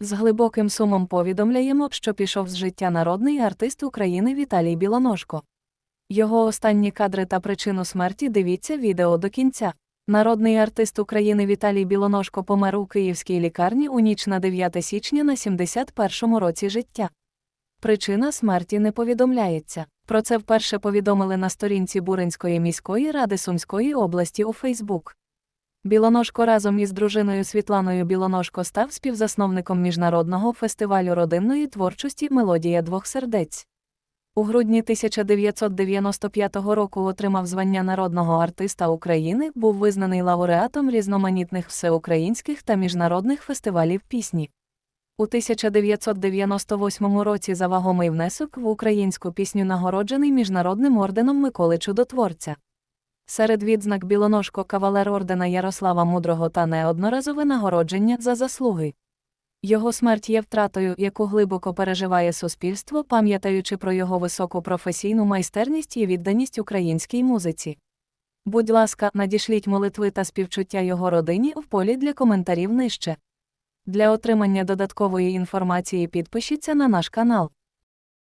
З глибоким сумом повідомляємо, що пішов з життя народний артист України Віталій Білоножко. Його останні кадри та причину смерті дивіться відео до кінця. Народний артист України Віталій Білоножко помер у київській лікарні у ніч на 9 січня на 71-му році життя. Причина смерті не повідомляється. Про це вперше повідомили на сторінці Буринської міської ради Сумської області у Фейсбук. Білоножко разом із дружиною Світланою Білоножко став співзасновником міжнародного фестивалю родинної творчості Мелодія двох сердець. У грудні 1995 року отримав звання народного артиста України, був визнаний лауреатом різноманітних всеукраїнських та міжнародних фестивалів пісні. У 1998 році за вагомий внесок в українську пісню нагороджений міжнародним орденом Миколи Чудотворця. Серед відзнак Білоножко кавалер ордена Ярослава Мудрого та неодноразове нагородження за заслуги. Його смерть є втратою, яку глибоко переживає суспільство, пам'ятаючи про його високу професійну майстерність і відданість українській музиці. Будь ласка, надішліть молитви та співчуття його родині в полі для коментарів нижче. Для отримання додаткової інформації підпишіться на наш канал.